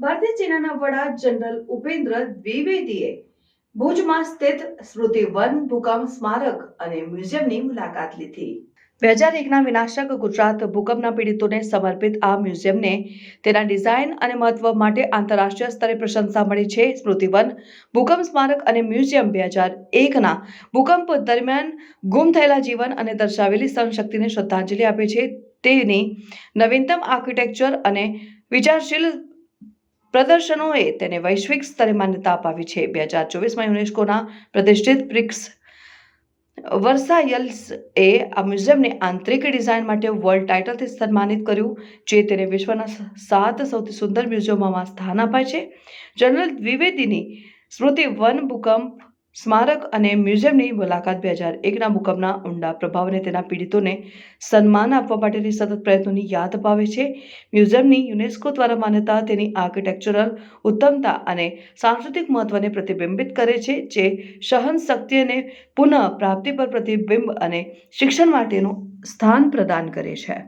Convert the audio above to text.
ભારતીય સેનાના વડા જનરલ ઉપેન્દ્ર દ્વિવેદીએ ભુજમાં સ્થિત સ્મૃતિ વન ભૂકંપ સ્મારક અને મ્યુઝિયમની મુલાકાત લીધી. બે હજાર એકના વિનાશક ગુજરાત ભૂકંપના પીડિતોને સમર્પિત આ મ્યુઝિયમને તેના ડિઝાઇન અને મહત્વ માટે આંતરરાષ્ટ્રીય સ્તરે પ્રશંસા મળી છે. સ્મૃતિવન ભૂકંપ સ્મારક અને મ્યુઝિયમ બે હજાર એકના ભૂકંપ દરમિયાન ગુમ થયેલા જીવન અને દર્શાવેલી સહનશક્તિને શ્રદ્ધાંજલિ આપે છે. તેની નવીનતમ આર્કિટેક્ચર અને વિચારશીલ પ્રદર્શનોએ તેને વૈશ્વિક સ્તરે માન્યતા અપાવી છે. બે હજાર ચોવીસમાં યુનેસ્કોના પ્રતિષ્ઠિત પ્રિક્સ વર્સાયલ્સ એ આ મ્યુઝિયમને આંતરિક ડિઝાઇન માટે વર્લ્ડ ટાઇટલથી સન્માનિત કર્યું, જે તેને વિશ્વના સાત સૌથી સુંદર મ્યુઝિયમોમાં સ્થાન અપાય છે. જનરલ દ્વિવેદીની સ્મૃતિ વન ભૂકંપ સ્મારક અને મ્યુઝિયમની મુલાકાત બે હજાર એકના ભૂકંપના ઊંડા પ્રભાવ અને તેના પીડિતોને સન્માન આપવા માટેની સતત પ્રયત્નોની યાદ અપાવે છે. મ્યુઝિયમની યુનેસ્કો દ્વારા માન્યતા તેની આર્કિટેક્ચરલ ઉત્તમતા અને સાંસ્કૃતિક મહત્વને પ્રતિબિંબિત કરે છે, જે સહન શક્તિ અને પુનઃ પ્રાપ્તિ પર પ્રતિબિંબ અને શિક્ષણ માટેનું સ્થાન પ્રદાન કરે છે.